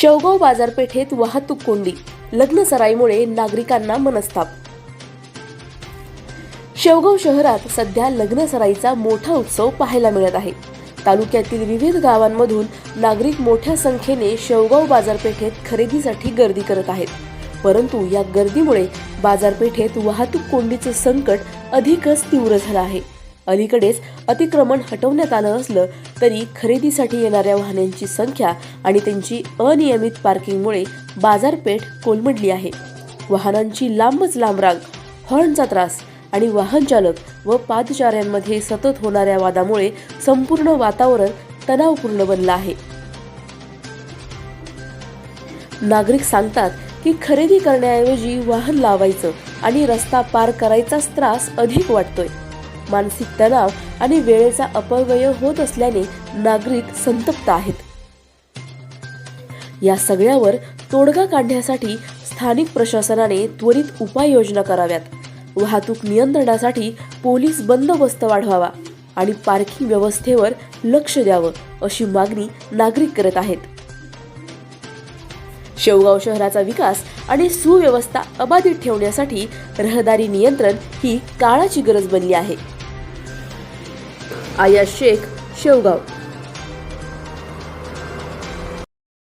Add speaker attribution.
Speaker 1: शेवगाव बाजारपेठेत वाहतूक कोंडी लग्न सराईमुळे नागरिकांना मनस्ताप. शेवगाव शहरात सध्या लग्न सराईचा मोठा उत्सव पाहायला मिळत आहे. तालुक्यातील विविध गावांमधून नागरिक मोठ्या संख्येने शेवगाव बाजारपेठेत खरेदीसाठी गर्दी करत आहेत. परंतु या गर्दीमुळे बाजारपेठेत वाहतूक कोंडीचे संकट अधिकच तीव्र झालं आहे. अलीकडेच अतिक्रमण हटवण्यात आलं असलं तरी खरेदीसाठी येणाऱ्या वाहनांची संख्या आणि त्यांची अनियमित पार्किंगमुळे बाजारपेठ कोलमडली आहे. वाहनांची लांबच लांब रांग हॉर्नचा त्रास आणि वाहनचालक व पादचाऱ्यांमध्ये सतत होणाऱ्या वादामुळे संपूर्ण वातावरण तणावपूर्ण बनलं आहे. नागरिक सांगतात की खरेदी करण्याऐवजी वाहन लावायचं आणि रस्ता पार करायचाच त्रास अधिक वाटतोय. मानसिक तणाव आणि वेळेचा अपव्यय होत असल्याने नागरिक संतप्त आहेत. या सगळ्यावर तोडगा काढण्यासाठी स्थानिक प्रशासनाने त्वरित उपाययोजना कराव्यात. वाहतूक नियंत्रणासाठी पोलीस बंदोबस्त वाढवावा आणि पार्किंग व्यवस्थेवर लक्ष द्यावं अशी मागणी नागरिक करत आहेत. शेवगाव शहराचा विकास आणि सुव्यवस्था अबाधित ठेवण्यासाठी रहदारी नियंत्रण ही काळाची गरज बनली आहे. आया शेख शेवगाव.